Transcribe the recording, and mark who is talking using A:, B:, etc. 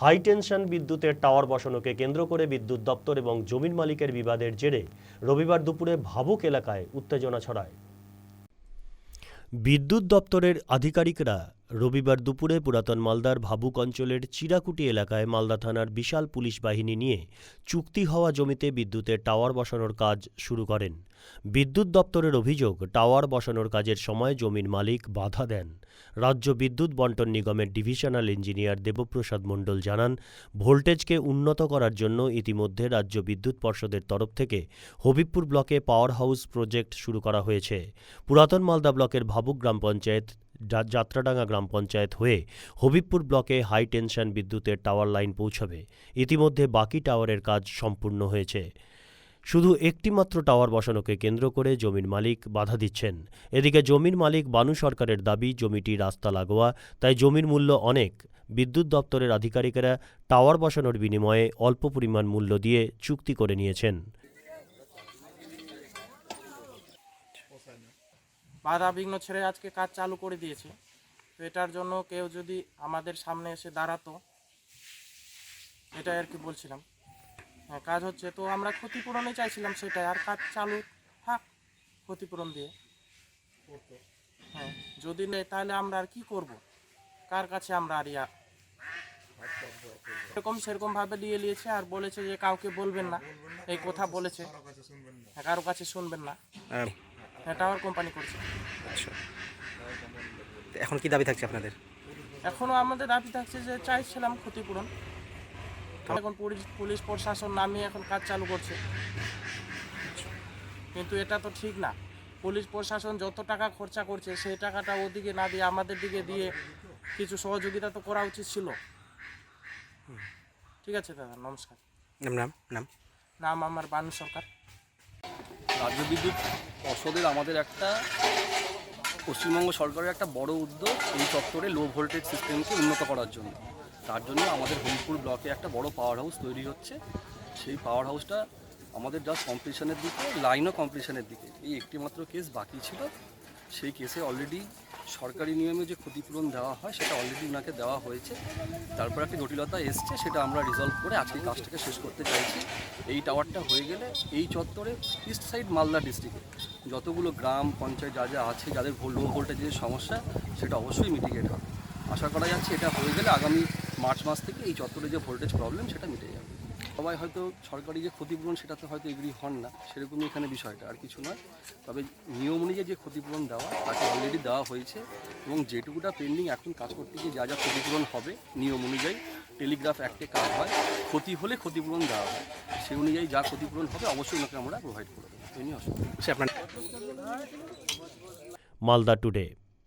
A: High tension বিদ্যুতের tower বসানোকে কেন্দ্র করে বিদ্যুৎ দপ্তর এবং জমির মালিকের বিবাদের জেরে রবিবার দুপুরে ভাবুক এলাকায় উত্তেজনা ছড়ায়। বিদ্যুৎ দপ্তরের আধিকারিকরা রবিবার দুপুরে পুরাতন মালদার ভাবুক অঞ্চলের চিরাকুটি এলাকায় মালদা থানার বিশাল পুলিশ বাহিনী নিয়ে চুক্তি হওয়া জমিতে বিদ্যুতের টাওয়ার বসানোর কাজ শুরু করেন। বিদ্যুৎ দপ্তরের অভিযোগ, টাওয়ার বসানোর কাজের সময় জমির মালিক বাধা দেন। রাজ্য বিদ্যুৎ বন্টন নিগমের ডিভিশনাল ইঞ্জিনিয়ার দেবপ্রসাদ মণ্ডল জানান, ভোল্টেজকে উন্নত করার জন্য ইতিমধ্যে রাজ্য বিদ্যুৎ পর্ষদের তরফ থেকে হবিবপুর ব্লকে পাওয়ার হাউস প্রজেক্ট শুরু করা হয়েছে। পুরাতন মালদা ব্লকের ভাবুক গ্রাম পঞ্চায়েত যাত্রাডাঙ্গা গ্রাম পঞ্চায়েত হয়ে হবিবপুর ব্লকে হাই টেনশন বিদ্যুতের টাওয়ার লাইন পৌঁছবে। ইতিমধ্যে বাকি টাওয়ারের কাজ সম্পূর্ণ হয়েছে। শুধু একটিমাত্র টাওয়ার বসানোকে কেন্দ্র করে জমির মালিক বাধা দিচ্ছেন। এদিকে জমির মালিক বানু সরকারের দাবি, জমিটি রাস্তা লাগোয়া, তাই জমির মূল্য অনেক। বিদ্যুৎ দপ্তরের আধিকারিকেরা টাওয়ার বসানোর বিনিময়ে অল্প পরিমাণ মূল্য দিয়ে চুক্তি করে নিয়েছেন।
B: বাধা বিঘ্ন ছেড়ে আজকে কাজ চালু করে দিয়েছে। তো এটার জন্য কেউ যদি আমাদের সামনে এসে দাঁড়াতো এটাই আর কি বলছিলাম। হ্যাঁ কাজ হচ্ছে তো আমরা ক্ষতিপূরণই চাইছিলাম সেটাই। আর কাজ চালু থাক ক্ষতিপূরণ দিয়ে। হ্যাঁ যদি নেই তাহলে আমরা আর কি করব? কার কাছে আমরা আর ইয়া? এরকম সেরকম ভাবে দিয়ে নিয়েছে আর বলেছে যে কাউকে বলবেন না। এই কথা বলেছে। হ্যাঁ, কারও কাছে শুনবেন না।
C: আহ,
B: হ্যাঁ টাওয়ার কোম্পানি করছে।
C: আচ্ছা। এখন কি দাবি থাকছে আপনাদের?
B: এখনও আমাদের দাবি থাকছে যে চাইছিলাম ক্ষতিপূরণ। এখন পুলিশ পুলিশ প্রশাসন নামিয়ে এখন কাজ চালু করছে। কিন্তু এটা তো ঠিক না। পুলিশ প্রশাসন যত টাকা খরচা করছে সেই টাকাটা ওদিকে না দিয়ে আমাদের দিকে দিয়ে কিছু সহযোগিতা তো করা উচিত ছিল। ঠিক আছে দাদা নমস্কার।
C: নাম নাম নাম?
B: নাম আমার বানু সরকার।
D: রাজ্য বিদ্যুৎ পর্ষদের আমাদের একটা, পশ্চিমবঙ্গ সরকারের একটা বড় উদ্যোগ এই চত্বরে লো ভোল্টেজ সিস্টেমকে উন্নত করার জন্য। তার জন্য আমাদের হরিপুর ব্লকে একটা বড় পাওয়ার হাউস তৈরি হচ্ছে। সেই পাওয়ার হাউসটা আমাদের জাস্ট কম্পিটিশনের দিকে লাইনও কম্পিটিশনের দিকে। এই একটি মাত্র কেস বাকি ছিল। সেই কেসে অলরেডি সরকারি নিয়মে যে ক্ষতিপূরণ দেওয়া হয়, সেটা অলরেডি ওনাকে দেওয়া হয়েছে। তারপর একটা জটিলতা এসছে, সেটা আমরা রিজলভ করে আজকে কাজটাকে শেষ করতে চাইছি। এই টাওয়ারটা হয়ে গেলে এই চত্বরে ইস্ট সাইড মালদা ডিস্ট্রিক্টে যতগুলো গ্রাম, পঞ্চায়েত যা যা আছে, যাদের লো ভোল্টেজের সমস্যা, সেটা অবশ্যই মিটিগেট হবে। আশা করা যাচ্ছে এটা হয়ে গেলে আগামী মার্চ মাস থেকে এই চত্বরে যে ভোল্টেজ প্রবলেম সেটা মিটে যাবে। সবাই হয়তো সরকারি যে ক্ষতিপূরণ সেটাতে হয়তো এগ্রি হন না, সেরকমই এখানে বিষয়টা, আর কিছু নয়। তবে নিয়ম অনুযায়ী যে ক্ষতিপূরণ দেওয়া, তাকে অলরেডি দেওয়া হয়েছে এবং যেটুকুটা পেন্ডিং এখন কাজ করতে গিয়ে যা যা ক্ষতিপূরণ হবে নিয়ম অনুযায়ী টেলিগ্রাফ অ্যাক্টে কাজ হয়, ক্ষতি হলে ক্ষতিপূরণ দেওয়া হয়। সেই অনুযায়ী যা ক্ষতিপূরণ হবে অবশ্যই ওনাকে আমরা প্রোভাইড করে দেবো এই নিয়ে অসুবিধা।
C: আপনার
A: মালদা টুডে